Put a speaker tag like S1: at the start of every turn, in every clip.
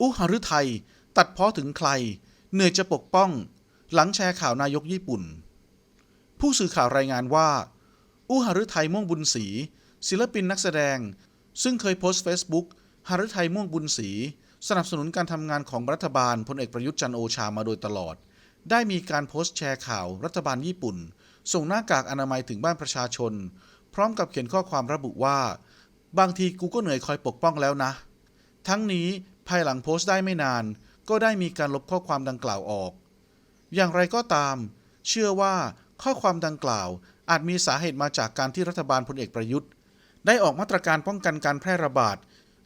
S1: อุหฤทัยตัดเพ้อถึงใคร เหนื่อยจะปกป้อง หลังแชร์ข่าวนายกญี่ปุ่น ผู้สื่อข่าวรายงานว่า อุหฤทัยม่วงบุญศรีศิลปินนักแสดง ซึ่งเคยโพสต์ Facebook หฤทัยม่วงบุญศรีสนับสนุนการทำงานของรัฐบาลพลเอกประยุทธ์จันโอชามาโดยตลอด ได้มีการโพสต์แชร์ข่าวรัฐบาลญี่ปุ่น ส่งหน้ากากอนามัยถึงบ้านประชาชน พร้อมกับเขียนข้อความระบุว่า บางทีกูก็เหนื่อยคอยปกป้องแล้วนะ ทั้งนี้ ภายหลังโพสต์ได้ไม่นาน ก็ได้มีการลบข้อความดังกล่าวออก อย่างไรก็ตาม เชื่อว่าข้อความดังกล่าวอาจมีสาเหตุมาจากการที่รัฐบาลพลเอกประยุทธ์ ได้ออกมาตรการป้องกันการแพร่ระบาด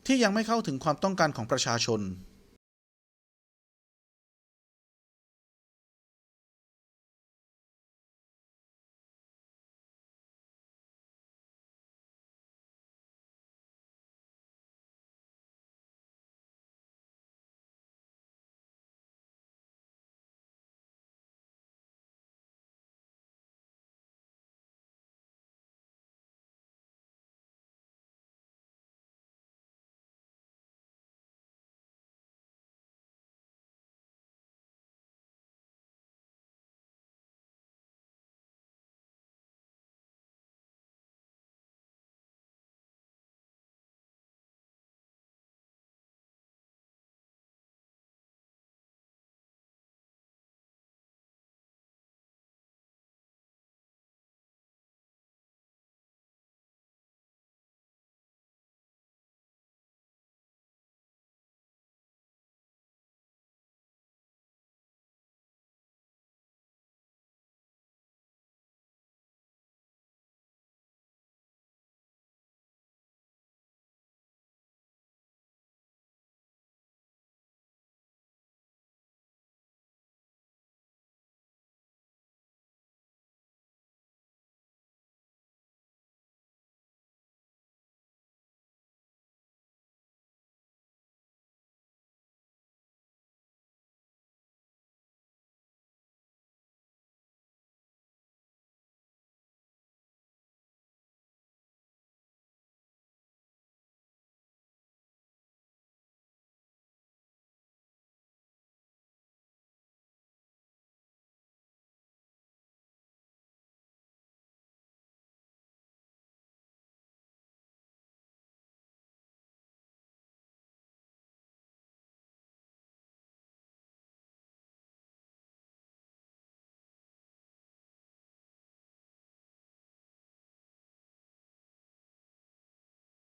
S1: ที่ยังไม่เข้าถึงความต้องการของประชาชน